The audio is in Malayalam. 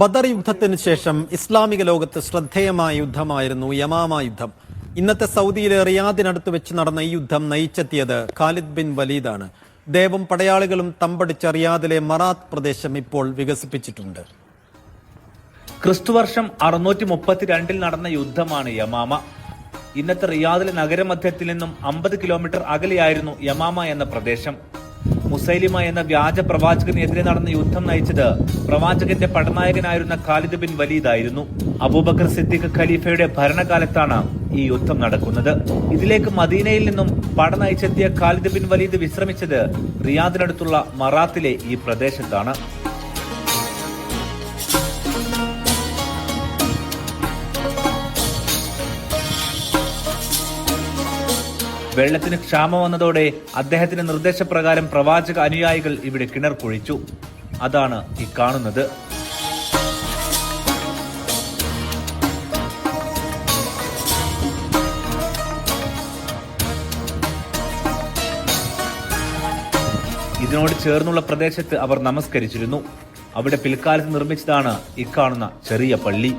ബദർ യുദ്ധത്തിന് ശേഷം ഇസ്ലാമിക ലോകത്ത് ശ്രദ്ധേയമായ യുദ്ധമായിരുന്നു യമാമ യുദ്ധം. ഇന്നത്തെ സൗദിയിലെ റിയാദിനടുത്ത് വെച്ച് നടന്ന ഈ യുദ്ധം നയിച്ചെത്തിയത് ഖാലിദ് ബിൻ വലീദാണ്. ദേവം പടയാളികളും തമ്പടിച്ച റിയാദിലെ മറാത്ത് പ്രദേശം ഇപ്പോൾ വികസിപ്പിച്ചിട്ടുണ്ട്. ക്രിസ്തുവർഷം അറുന്നൂറ്റി മുപ്പത്തിരണ്ടിൽ നടന്ന യുദ്ധമാണ് യമാമ. ഇന്നത്തെ റിയാദിലെ നഗരമധ്യത്തിൽ നിന്നും അമ്പത് കിലോമീറ്റർ അകലെയായിരുന്നു യമാമ എന്ന പ്രദേശം. മുസൈലിമ എന്ന വ്യാജ പ്രവാചകനെതിരെ നടന്ന യുദ്ധം നയിച്ചത് പ്രവാചകന്റെ പടനായകനായിരുന്ന ഖാലിദ് ബിൻ വലീദായിരുന്നു. അബൂബക്കർ സിദ്ദീഖ് ഖലീഫയുടെ ഭരണകാലത്താണ് ഈ യുദ്ധം നടക്കുന്നത്. ഇതിലേക്ക് മദീനയിൽ നിന്നും പട നയിച്ചെത്തിയ ഖാലിദ് ബിൻ വലീദ് വിശ്രമിച്ചത് റിയാദിനടുത്തുള്ള മറാത്തിലെ ഈ പ്രദേശത്താണ്. വെള്ളത്തിന് ക്ഷാമം വന്നതോടെ അദ്ദേഹത്തിന്റെ നിർദ്ദേശപ്രകാരം പ്രവാചക അനുയായികൾ ഇവിടെ കിണർ കുഴിച്ചു. അതാണ് ഈ കാണുന്നത്. ഇതിനോട് ചേർന്നുള്ള പ്രദേശത്ത് അവർ നമസ്കരിച്ചിരുന്നു. അവിടെ പിൽക്കാലത്ത് നിർമ്മിച്ചതാണ് ഇക്കാണുന്ന ചെറിയ പള്ളി.